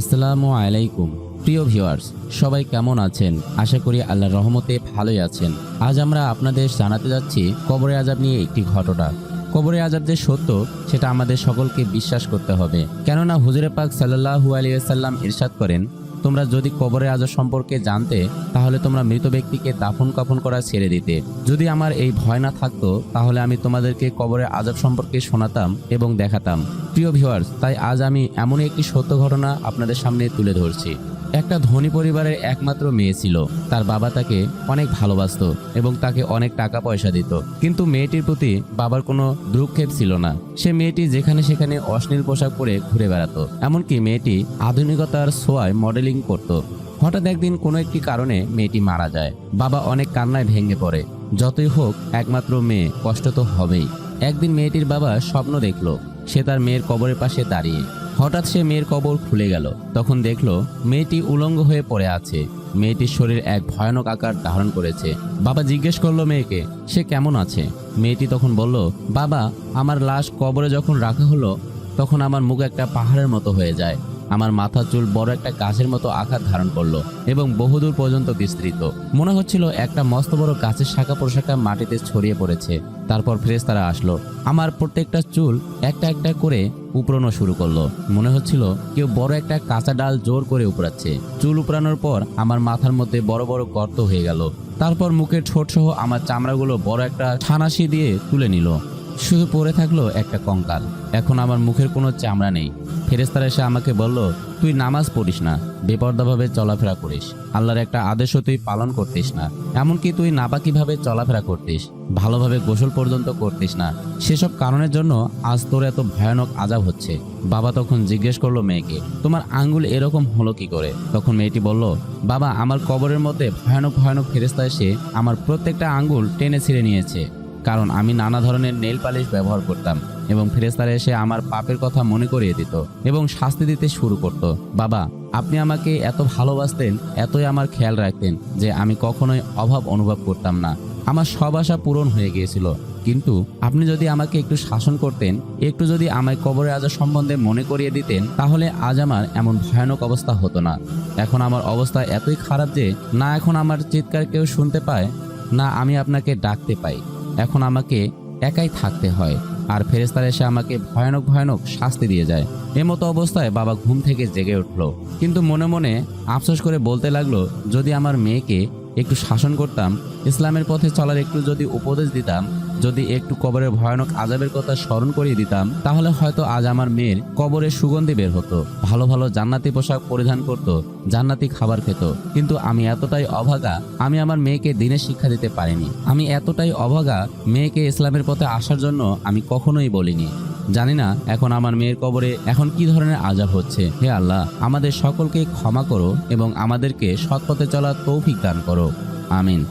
আসসালামু আলাইকুম। প্রিয় ভিউয়ার্স, সবাই কেমন আছেন? আশা করি আল্লাহর রহমতে ভালোই আছেন। আজ আমরা আপনাদের জানাতে যাচ্ছি কবরে আজাব নিয়ে একটি ঘটনা। কবরে আজাব যে সত্য, সেটা আমাদের সকলকে বিশ্বাস করতে হবে। কেননা হুজুরে পাক সাল্লাহু আলিয়াল্লাম ইরশাদ করেন তোমরা যদি কবরের আজাব সম্পর্কে জানতে, তাহলে তোমরা মৃত ব্যক্তিকে দাফন কাফন করা ছেড়ে দিতে। যদি আমার এই ভয় না থাকতো, তাহলে আমি তোমাদেরকে কবরের আজাব সম্পর্কে শোনাতাম এবং দেখাতাম। প্রিয় ভিউয়ার্স তাই আজ আমি এমনই একটি সত্য ঘটনা আপনাদের সামনে তুলে ধরছি। একটা ধনী পরিবারের একমাত্র মেয়ে ছিল। তার বাবা তাকে অনেক ভালোবাসতো এবং তাকে অনেক টাকা পয়সা দিত। কিন্তু মেয়েটির প্রতি বাবার কোনো দুঃক্ষেপ ছিল না। সে মেয়েটি যেখানে সেখানে অশ্লীল পোশাক পরে ঘুরে বেড়াতো। এমনকি মেয়েটি আধুনিকতার ছোঁয়ায় মডেলিং করত। হঠাৎ একদিন কোনো একটি কারণে মেয়েটি মারা যায়। বাবা অনেক কান্নায় ভেঙে পড়ে। যতই হোক, একমাত্র মেয়ে কষ্ট তো হবেই। একদিন মেয়েটির বাবা স্বপ্ন দেখল। সে তার মেয়ের কবরের পাশে দাঁড়িয়ে হঠাৎ সে মেয়ের কবর খুলে গেল। তখন দেখল মেয়েটি উলঙ্গ হয়ে পড়ে আছে। মেয়েটির শরীর এক ভয়ানক আকার ধারণ করেছে। বাবা জিজ্ঞেস করল মেয়েকে, সে কেমন আছে? মেয়েটি তখন বলল, বাবা, আমার লাশ কবরে যখন রাখা হলো, তখন আমার মুখ একটা পাহাড়ের মতো হয়ে যায়। আমার মাথা চুল বড় একটা গাছের মতো আকার ধারণ করল এবং বহুদূর পর্যন্ত বিস্তৃত। মনে হচ্ছিল একটা মস্ত বড় গাছের শাখা প্রশাখা মাটিতে ছড়িয়ে পড়েছে। তারপর ফ্রেস্তারা আসলো। আমার প্রত্যেকটা চুল একটা একটা করে উপড়ানো শুরু করল। মনে হচ্ছিল কেউ বড় একটা কাঁচা ডাল জোর করে উপড়াচ্ছে। চুল উপড়ানোর পর আমার মাথার মধ্যে বড় বড় গর্ত হয়ে গেল। তারপর মুখের ঠোঁট সহ আমার চামড়াগুলো বড় একটা ছানাশি দিয়ে তুলে নিল। শুধু পড়ে থাকল একটা কঙ্কাল। এখন আমার মুখের কোনো চামড়া নেই। ফেরেস্তারা এসে আমাকে বলল, তুই নামাজ পড়িস না, বেপর্দাভাবে চলাফেরা করিস। আল্লাহর একটা আদেশও তুই পালন করতিস না। এমনকি তুই নাপাকিভাবে চলাফেরা করতিস, ভালোভাবে গোসল পর্যন্ত করতিস না। সেসব কারণের জন্য আজ তোর এত ভয়ানক আজাব হচ্ছে। বাবা তখন জিজ্ঞেস করল মেয়েকে, তোমার আঙ্গুল এরকম হলো কি করে? তখন মেয়েটি বলল, বাবা, আমার কবরের মধ্যে ভয়ানক ভয়ানক ফেরেস্তা এসে আমার প্রত্যেকটা আঙ্গুল টেনে ছিঁড়ে নিয়েছে। কারণ আমি নানা ধরনের নেল পালিশ ব্যবহার করতাম এবং ফেরেস্তারা এসে আমার পাপের কথা মনে করিয়ে দিত এবং শাস্তি দিতে শুরু করত। বাবা, আপনি আমাকে এত ভালোবাসতেন, এতই আমার খেয়াল রাখতেন যে আমি কখনোই অভাব অনুভব করতাম না। আমার সব আশা পূরণ হয়ে গিয়েছিল। কিন্তু আপনি যদি আমাকে একটু শাসন করতেন, একটু যদি আমায় কবরের আজা সম্বন্ধে মনে করিয়ে দিতেন, তাহলে আজ আমার এমন ভয়ানক অবস্থা হতো না। এখন আমার অবস্থা এতই খারাপ যে, না এখন আমার চিৎকার কেউ শুনতে পায়, না আমি আপনাকে ডাকতে পাই। এখন আমাকে একাই থাকতে হয়। আর ফেরেস্তার এসে আমাকে ভয়ানক ভয়ানক শাস্তি দিয়ে যায়। এমতো অবস্থায় বাবা ঘুম থেকে জেগে উঠল। কিন্তু মনে মনে আফসোস করে বলতে লাগল, যদি আমার মেয়েকে একটু শাসন করতাম, ইসলামের পথে চলার একটু যদি উপদেশ দিতাম, যদি একটু কবরের ভয়ানক আজাবের কথা স্মরণ করিয়ে দিতাম, তাহলে হয়তো আজ আমার মেয়ের কবরের সুগন্ধি বের হতো, ভালো ভালো জান্নাতি পোশাক পরিধান করত, জান্নাতি খাবার খেত। কিন্তু আমি এতটাই অভাগা, আমি আমার মেয়েকে দিনের শিক্ষা দিতে পারিনি। আমি এতটাই অভাগা, মেয়েকে ইসলামের পথে আসার জন্য আমি কখনোই বলিনি। জানি না, এখন আমার মেয়ের কবরে এখন কি ধরনের আজাব হচ্ছে? হে আল্লাহ, আমাদের সকলকে ক্ষমা করো এবং আমাদেরকে সৎপথে চলার তৌফিক দান করো। আমিন।